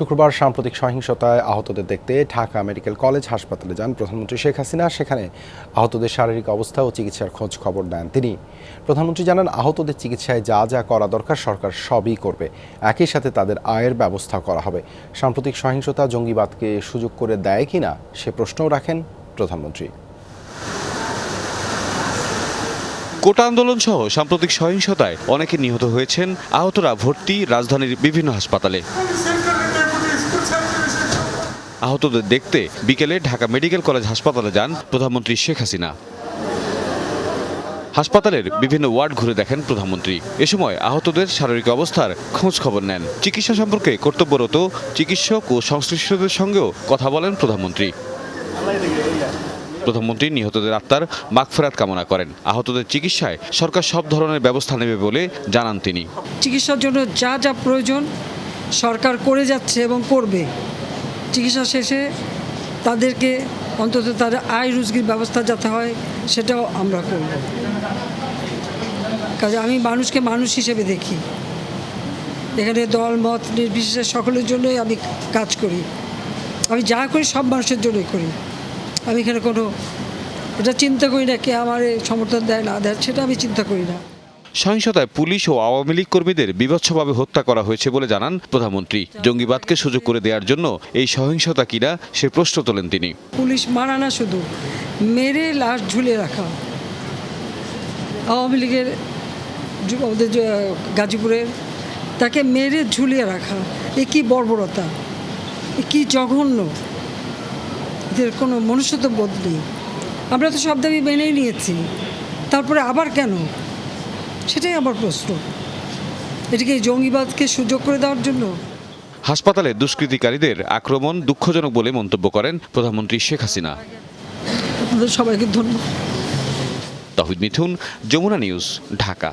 শুক্রবার সাম্প্রতিক সহিংসতায় আহতদের দেখতে ঢাকা মেডিকেল কলেজ হাসপাতালে যান প্রধানমন্ত্রী শেখ হাসিনা। সেখানে আহতদের শারীরিক অবস্থা ও চিকিৎসার খোঁজ খবর নেন তিনি। প্রধানমন্ত্রী জানান, আহতদের চিকিৎসায় যা যা করা দরকার সরকার সবই করবে। একই সাথে তাদের আয়ের ব্যবস্থা করা হবে। সাম্প্রতিক সহিংসতা জঙ্গিবাদকে সুযোগ করে দেয় কিনা সে প্রশ্নও রাখেন প্রধানমন্ত্রী। কোটা আন্দোলন সহ সাম্প্রতিক সহিংসতায় অনেকে নিহত হয়েছেন। আহতরা ভর্তি, রাজধানীর বিভিন্ন হাসপাতালে। আহতদের দেখতে বিকেলে ঢাকা মেডিকেল কলেজ হাসপাতালে যান প্রধানমন্ত্রী শেখ হাসিনা। হাসপাতালের বিভিন্ন ওয়ার্ড ঘুরে দেখেন প্রধানমন্ত্রী। এ সময় আহতদের শারীরিক অবস্থার খোঁজ খবর নেন। চিকিৎসা সম্পর্কে কর্তব্যরত চিকিৎসক ও সংশ্লিষ্টদের সঙ্গেও কথা বলেন প্রধানমন্ত্রী। প্রধানমন্ত্রী নিহতদের আত্মার মাগফেরাত কামনা করেন। আহতদের চিকিৎসায় সরকার সব ধরনের ব্যবস্থা নেবে বলে জানান তিনি। চিকিৎসার জন্য যা যা প্রয়োজন সরকার করে যাচ্ছে এবং করবে। চিকিৎসা শেষে তাদেরকে অন্তত তাদের আয় রুজগির ব্যবস্থা যাতে হয়, সেটাও আমরা করব। কাজে আমি মানুষকে মানুষ হিসেবে দেখি। এখানে দল, মত নির্বিশেষে সকলের জন্যই আমি কাজ করি। আমি যা করি সব মানুষের জন্যই করি। আমি এখানে কোনো, এটা চিন্তা করি না কে আমার সমর্থন দেয় না দেয়, সেটা আমি চিন্তা করি না। সহিংসতায় পুলিশ ও আওয়ামী লীগ কর্মীদের বিভৎসভাবে হত্যা করা হয়েছে বলে জানান প্রধানমন্ত্রী। জঙ্গিবাদকে সুযোগ করে দেওয়ার জন্য এই সহিংসতা কিনা সে প্রশ্ন তোলেন তিনি। পুলিশ মারা না শুধু, মেরে লাশ ঝুলে রাখা। আওয়ামী লীগের গাজীপুরের, তাকে মেরে ঝুলিয়ে রাখা, এ কী বর্বরতা? এ কী জঘন্য? এদের কোনো মনুষ্যত্ব বোধ নেই আমরা তো সব দাবি মেনেই নিয়েছি। তারপরে আবার কেন? সেটাই আমার প্রশ্ন। এটিকে জঙ্গিবাদকে সুযোগ করে দেওয়ার জন্য? হাসপাতালে দুষ্কৃতিকারীদের আক্রমণ দুঃখজনক বলে মন্তব্য করেন প্রধানমন্ত্রী শেখ হাসিনা। আপনাদের সবাইকে ধন্যবাদ। তহিদ মিথুন যমুনা নিউজ ঢাকা।